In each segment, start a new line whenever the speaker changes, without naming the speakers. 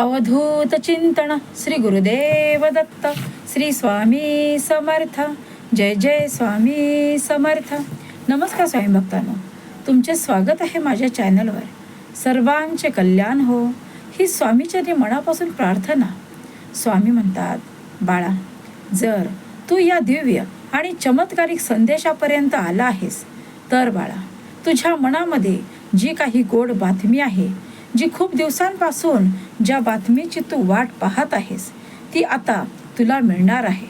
अवधूत चिंतन श्री गुरुदेव दत्त श्री स्वामी समर्थ जय जय स्वामी समर्थ. नमस्कार स्वामी भक्तांनो. तुमचे स्वागत आहे माझ्या चॅनलवर. सर्वांचे कल्याण हो. ही स्वामीचरणी मनापासून प्रार्थना. स्वामी म्हणतात बाळा जर तू या दिव्य आणि चमत्कारिक संदेशापर्यंत आला आहेस तर बाळा तुझ्या मनामध्ये जी काही गोड बातमी आहे जी खूप दिवसांपासून ज्या बातमीची तू वाट पाहत आहेस ती आता तुला मिळणार आहे.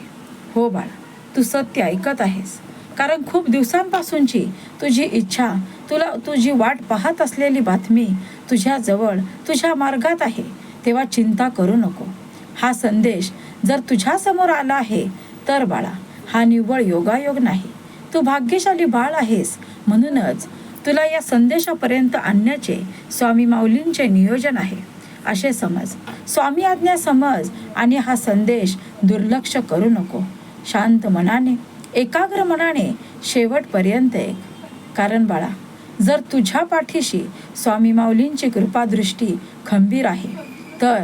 हो बाळा तू सत्य ऐकत आहेस. कारण खूप दिवसांपासूनची तुझी इच्छा तुला तुझी वाट पाहत असलेली बातमी तुझ्याजवळ तुझ्या मार्गात आहे. तेव्हा चिंता करू नको. हा संदेश जर तुझ्यासमोर आला आहे तर बाळा हा निव्वळ योगायोग नाही. तू भाग्यशाली बाळ आहेस म्हणूनच तुला या संदेशापर्यंत आणण्याचे स्वामी माऊलींचे नियोजन आहे. असे समज. स्वामी आज्ञा समज आणि हा संदेश दुर्लक्ष करू नको. शांत मनाने एकाग्र मनाने शेवटपर्यंत एक. कारण बाळा जर तुझ्या पाठीशी स्वामी माऊलींची कृपादृष्टी खंबीर आहे तर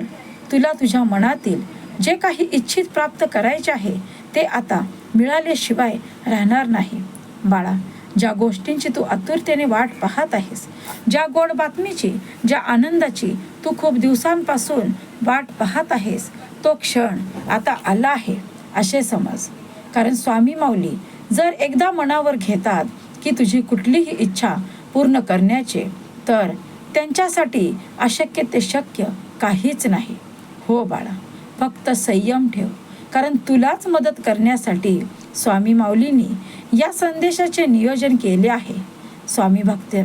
तुला तुझ्या मनातील जे काही इच्छित प्राप्त करायचे आहे ते आता मिळाल्याशिवाय राहणार नाही. बाळा ज्या गोष्टींची तू आतुरतेने वाट पाहत आहेस ज्या गोड बातमीची ज्या आनंदाची तू खूप दिवसांपासून वाट पाहत आहेस तो क्षण आता आला आहे असे समज. कारण स्वामी माऊली जर एकदा मनावर घेतात की तुझी कुठलीही इच्छा पूर्ण करण्याचे तर त्यांच्यासाठी अशक्य ते शक्य काहीच नाही. हो बाळा फक्त संयम ठेव. कारण तुलाच मदत करण्यासाठी स्वामी माऊलींनी या संदेशाचे नियोजन केले आहे. स्वामी भक्त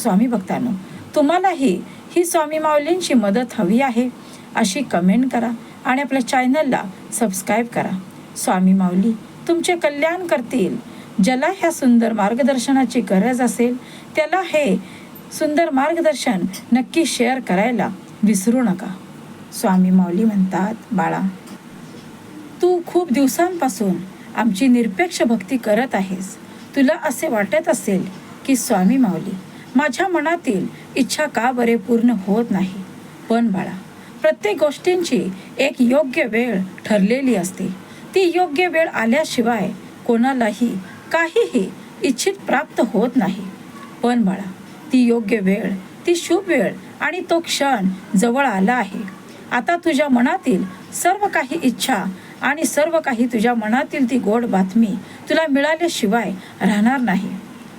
स्वामी भक्तांनो तुम्हालाही ही स्वामी माऊलींची मदत हवी आहे. अशी कमेंट करा आणि आपल्या चॅनलला सबस्क्राईब करा. स्वामी माऊली तुमचे कल्याण करतील. ज्याला ह्या सुंदर मार्गदर्शनाची गरज असेल त्याला हे सुंदर मार्गदर्शन नक्की शेअर करायला विसरू नका. स्वामी माऊली म्हणतात बाळा तू खूप दिवसांपासून आमची निरपेक्ष भक्ती करत आहेस. तुला असे वाटत असेल की स्वामी माऊली माझ्या मनातील इच्छा का बरे पूर्ण होत नाही? पण बाळा प्रत्येक गोष्टींची एक योग्य वेळ ठरलेली असते. ती योग्य वेळ आल्याशिवाय कोणालाही काहीही इच्छित प्राप्त होत नाही. पण बाळा ती योग्य वेळ ती शुभ वेळ आणि तो क्षण जवळ आला आहे. आता तुझ्या मनातील सर्व काही इच्छा आणि सर्व काही तुझ्या मनातील ती गोड बातमी तुला मिळाल्याशिवाय राहणार नाही.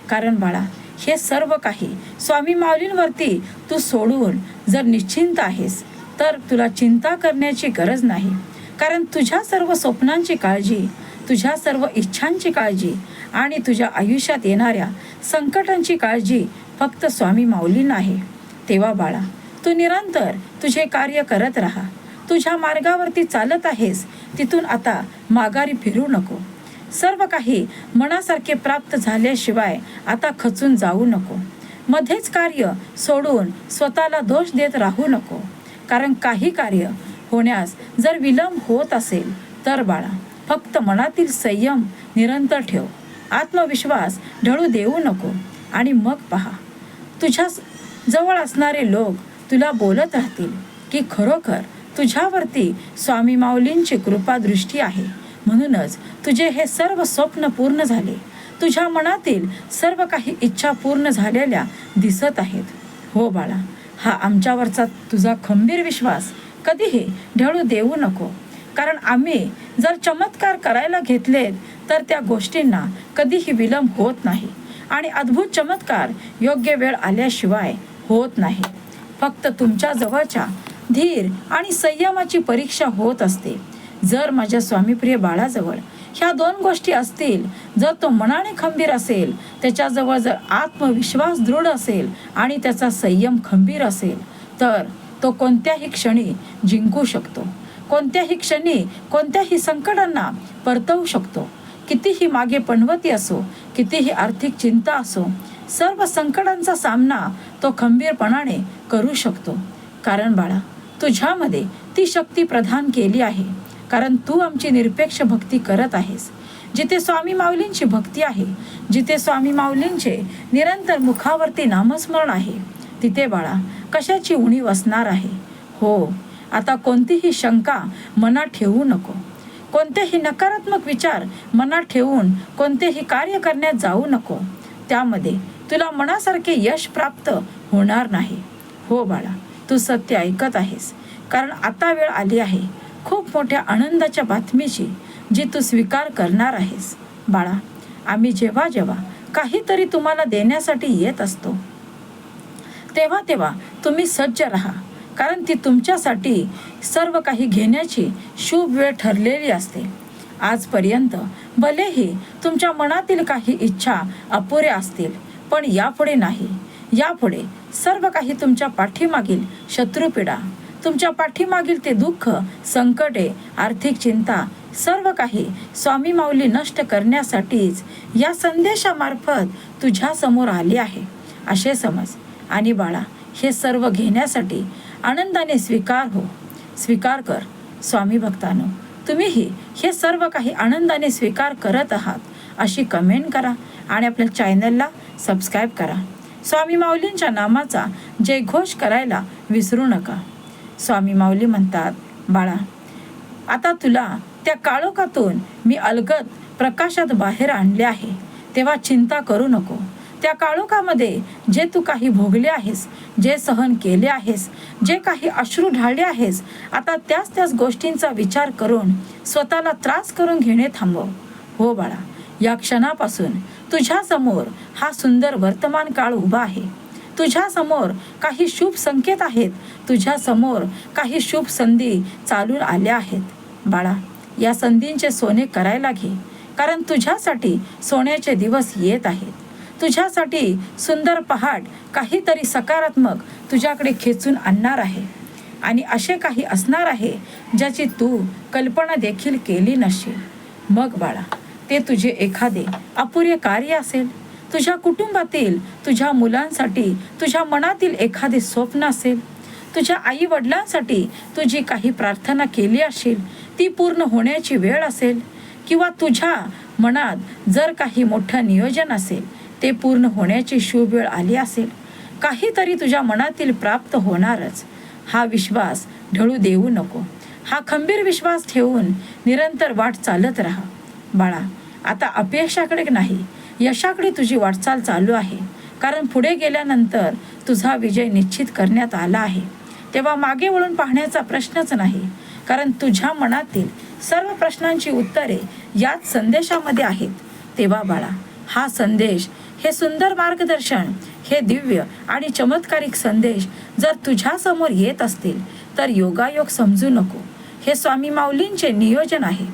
कारण बाळा हे सर्व काही स्वामी माऊलींवरती तू सोडून जर निश्चिंत आहेस तर तुला चिंता करण्याची गरज नाही. कारण तुझ्या सर्व स्वप्नांची काळजी तुझ्या सर्व इच्छांची काळजी आणि तुझ्या आयुष्यात येणाऱ्या संकटांची काळजी फक्त स्वामी माऊलींना आहे. तेव्हा बाळा तू निरंतर तुझे कार्य करत राहा. तुझ्या मार्गावरती चालत आहेस तिथून आता माघारी फिरू नको. सर्व काही मनासारखे प्राप्त झाल्याशिवाय आता खचून जाऊ नको. मध्येच कार्य सोडून स्वतःला दोष देत राहू नको. कारण काही कार्य होण्यास जर विलंब होत असेल तर बाळा फक्त मनातील संयम निरंतर ठेव. आत्मविश्वास ढळू देऊ नको. आणि मग पहा तुझ्या जवळ असणारे लोक तुला बोलत राहतील की खरोखर तुझ्यावरती स्वामी माऊलींची कृपादृष्टी आहे. म्हणूनच तुझे हे सर्व स्वप्न पूर्ण झाले. तुझ्या मनातील सर्व काही इच्छा पूर्ण झालेल्या दिसत आहेत. हो बाळा हा आमच्यावरचा तुझा खंबीर विश्वास कधीही ढळू देऊ नको. कारण आम्ही जर चमत्कार करायला घेतलेत तर त्या गोष्टींना कधीही विलंब होत नाही. आणि अद्भुत चमत्कार योग्य वेळ आल्याशिवाय होत नाही. फक्त तुमच्या जवळच्या धीर आणि संयमाची परीक्षा होत असते. जर माझ्या स्वामीप्रिय बाळाजवळ ह्या दोन गोष्टी असतील जर तो मनाने खंबीर असेल त्याच्याजवळ जर आत्मविश्वास दृढ असेल आणि त्याचा संयम खंबीर असेल तर तो कोणत्याही क्षणी जिंकू शकतो. कोणत्याही क्षणी कोणत्याही संकटांना परतवू शकतो. कितीही मागे पणवती असो कितीही आर्थिक चिंता असो सर्व संकटांचा सामना तो खंबीरपणाने करू शकतो. कारण बाळा तुझ्यामध्ये ती शक्ती प्रदान केली आहे. कारण तू आमची निरपेक्ष भक्ती करत आहेस. जिथे स्वामी माऊलींची भक्ती आहे जिथे स्वामी माऊलींचे निरंतर मुखावरती नामस्मरण आहे तिथे बाळा कशाची उणीव असणार आहे? हो आता कोणतीही शंका मनात ठेवू नको. कोणतेही नकारात्मक विचार मनात ठेवून कोणतेही कार्य करण्यात जाऊ नको. त्यामध्ये तुला मनासारखे यश प्राप्त होणार नाही. हो बाळा तू सत्य ऐकत आहेस. कारण आता वेळ आली आहे. खूप मोठ्या आनंदाच्या बातमीची जी तू स्वीकार करणार आहेस. बाळा आम्ही जेव्हा जेव्हा काहीतरी तुम्हाला देण्यासाठी येत असतो तेव्हा तेव्हा तुम्ही सज्ज राहा. कारण ती तुमच्यासाठी सर्व काही घेण्याची शुभ वेळ ठरलेली असते. आजपर्यंत भलेही तुमच्या मनातील काही इच्छा अपुऱ्या असतील पण यापुढे नाही. यापुढे सर्व काही तुमच्या पाठीमागील शत्रुपीडा तुमच्या पाठीमागील ते दुःख संकटे आर्थिक चिंता सर्व काही स्वामी माऊली नष्ट करण्यासाठीच या संदेशामार्फत तुझ्या समोर आली आहे. असे समज. आणि बाळा हे सर्व घेण्यासाठी आनंदाने स्वीकार हो. स्वीकार कर स्वामी भक्तानो. तुम्हीही हे सर्व काही आनंदाने स्वीकार करत आहात अशी कमेंट करा आणि आपल्या चॅनलला सबस्क्राईब करा. स्वामी माऊलींच्या नामाचा जयघोष करायला विसरू नका. स्वामी माऊली म्हणतात बाळा आता तुला त्या काळोखातून मी अलगद प्रकाशात बाहेर आणले आहे. तेव्हा चिंता करू नको. त्या काळोखामध्ये जे तू काही भोगले आहेस जे सहन केले आहेस जे काही अश्रू ढाळले आहेस आता त्याच त्याच गोष्टींचा विचार करून स्वतःला त्रास करून घेणे थांबव. हो बाळा या क्षणापासून तुझ्या समोर हा सुंदर वर्तमान काळ उभा आहे. तुझ्या समोर काही शुभ संकेत आहेत. तुझ्या समोर काही शुभ संधी चालून आल्या आहेत. बाळा या संधींचे सोने करायला घे. कारण तुझ्यासाठी सोन्याचे दिवस येत आहेत. तुझ्यासाठी सुंदर पहाट काहीतरी सकारात्मक तुझ्याकडे खेचून आणणार आहे. आणि असे काही असणार आहे ज्याची तू कल्पना देखील केली नसेल. मग बाळा ते तुझे एखादे अपुरे कार्य असेल. तुझ्या कुटुंबातील तुझ्या मुलांसाठी तुझ्या मनातील एखादे स्वप्न असेल. तुझ्या आई वडिलांसाठी तू जी काही प्रार्थना केली असेल ती पूर्ण होण्याची वेळ असेल. किंवा तुझ्या मनात जर काही मोठं नियोजन असेल ते पूर्ण होण्याची शुभ वेळ आली असेल. काहीतरी तुझ्या मनातील प्राप्त होणारच. हा विश्वास ढळू देऊ नको. हा खंबीर विश्वास ठेवून निरंतर वाट चालत राहा. बाळा आता अपयशाकडे नाही. यशाकडे तुझी वाटचाल चालू आहे. कारण पुढे गेल्यानंतर तुझा विजय निश्चित करण्यात आला आहे. तेव्हा मागे वळून पाहण्याचा प्रश्नच नाही. कारण तुझ्या मनातील सर्व प्रश्नांची उत्तरे याच संदेशामध्ये आहेत. तेव्हा बाळा हा संदेश हे सुंदर मार्गदर्शन हे दिव्य आणि चमत्कारिक संदेश जर तुझ्यासमोर येत असतील तर योगायोग समजू नको. हे स्वामी माऊलींचे नियोजन आहे.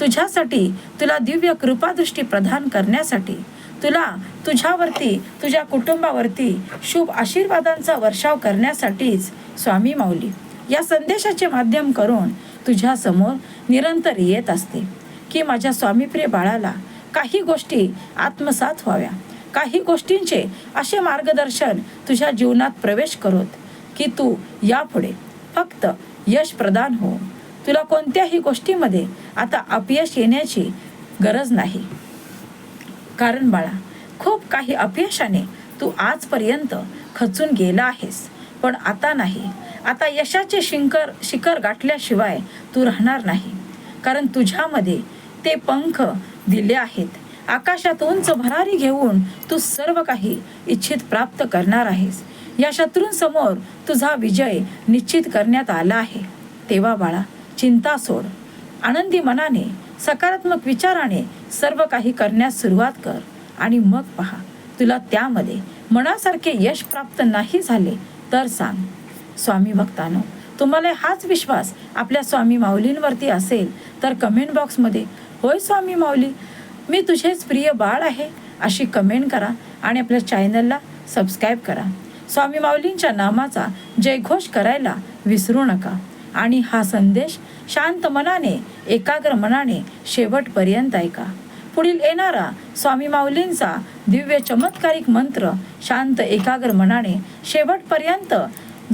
तुझ्यासाठी तुला दिव्य कृपादृष्टी प्रदान करण्यासाठी तुला तुझ्यावरती तुझ्या कुटुंबावरती शुभ आशीर्वादांचा वर्षाव करण्यासाठीच स्वामी माऊली या संदेशाचे माध्यम करून तुझ्या समोर निरंतर येत असते की माझ्या स्वामीप्रिय बाळाला काही गोष्टी आत्मसात व्हाव्या. काही गोष्टींचे असे मार्गदर्शन तुझ्या जीवनात प्रवेश करोत की तू यापुढे फक्त यश प्रदान हो. तुला कोणत्याही गोष्टीमध्ये आता अपयश येण्याची गरज नाही. कारण बाळा खूप काही अपयशाने तू आजपर्यंत खचून गेला आहेस. पण आता नाही. आता यशाचे शिंकर शिखर गाठल्याशिवाय तू राहणार नाही. कारण तुझ्यामध्ये ते पंख दिले आहेत. आकाशात उंच भरारी घेऊन तू सर्व काही इच्छित प्राप्त करणार आहेस. या शत्रूंसमोर तुझा विजय निश्चित करण्यात आला आहे. तेव्हा बाळा चिंता सोड. आनंदी मनाने सकारात्मक विचाराने सर्व काही करण्यास सुरुवात कर आणि मग पहा तुला त्यामध्ये मनासारखे यश प्राप्त नाही झाले तर सांग स्वामी भक्तानो तुम्हाला हाच विश्वास आपल्या स्वामी माऊलींवरती असेल तर कमेंट बॉक्समध्ये होय स्वामी माऊली मी तुझेच प्रिय बाळ आहे अशी कमेंट करा आणि आपल्या चॅनलला सबस्क्राईब करा. स्वामी माऊलींच्या नामाचा जयघोष करायला विसरू नका. आणि हा संदेश शांत मनाने एकाग्र मनाने शेवटपर्यंत ऐका. पुढील येणारा स्वामी माऊलींचा दिव्य चमत्कारिक मंत्र शांत एकाग्र मनाने शेवटपर्यंत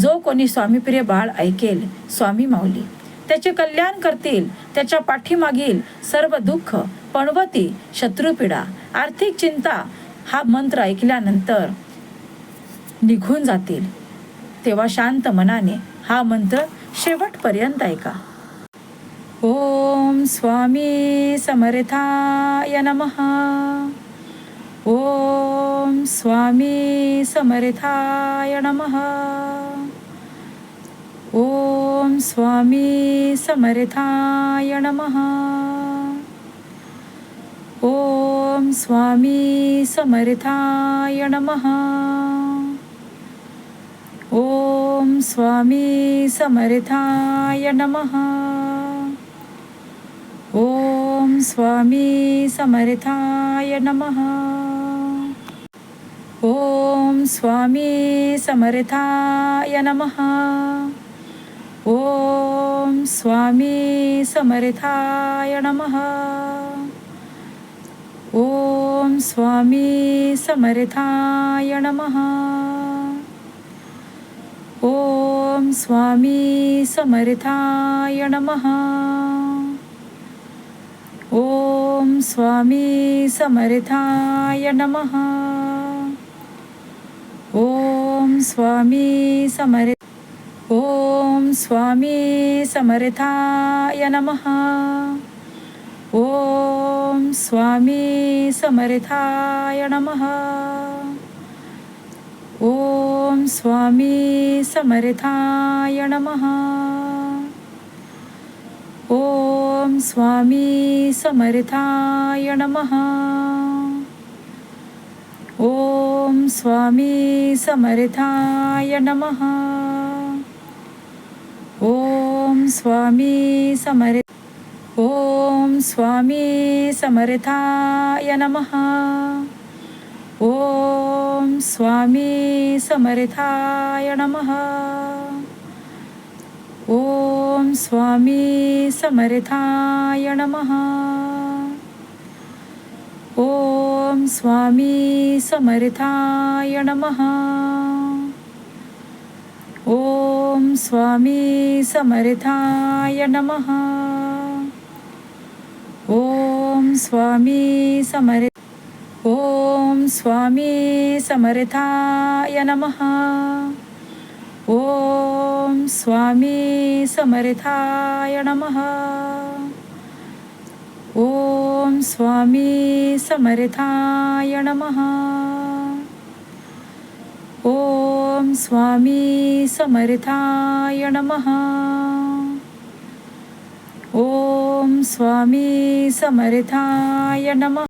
जो कोणी स्वामीप्रिय बाळ ऐकेल स्वामी माऊली. त्याचे कल्याण करतील त्याच्या पाठीमागील सर्व दुःख पणवती शत्रुपीडा आर्थिक चिंता हा मंत्र ऐकल्यानंतर निघून जातील. तेव्हा शांत मनाने हा मंत्र शेवटपर्यंत ऐका. ओम स्वामी समर्थाय नमः. ओम स्वामी समर्थाय नमः. ओम स्वामी समर्थाय नमः. ओम स्वामी समर्थाय नमः. स्वामी समर्थाय नमः। ओम स्वामी समर्थाय नमः। ओम स्वामी समर्थाय नमः। ओम स्वामी समर्थाय नमः। ओम स्वामी समर्थाय नमः। स्वामी समर्थाय नमः. ॐ स्वामी समर्थाय नमः. ॐ स्वामी समर ॐ स्वामी समर्थाय नमः. ॐ स्वामी समर्थाय नमः. ओम स्वामी समर्थाय नमः। ओम स्वामी समर्थाय नमः। ओम स्वामी समर्थाय नमः। ओम स्वामी समर्थ ओम स्वामी समर्थाय नमः। ओम स्वामी समर्थाय नमः. ओम स्वामी समर्थाय नमः. ओम स्वामी समर्थाय नमः. ओम स्वामी समर्थाय नमः. ओम स्वामी समर्थ ओम स्वामी समर्थाय नमः. ओम स्वामी समर्थाय नमः. ओम स्वामी समर्थाय नमः. ओम स्वामी समर्थाय नमः. ओम स्वामी समर्थाय नमः.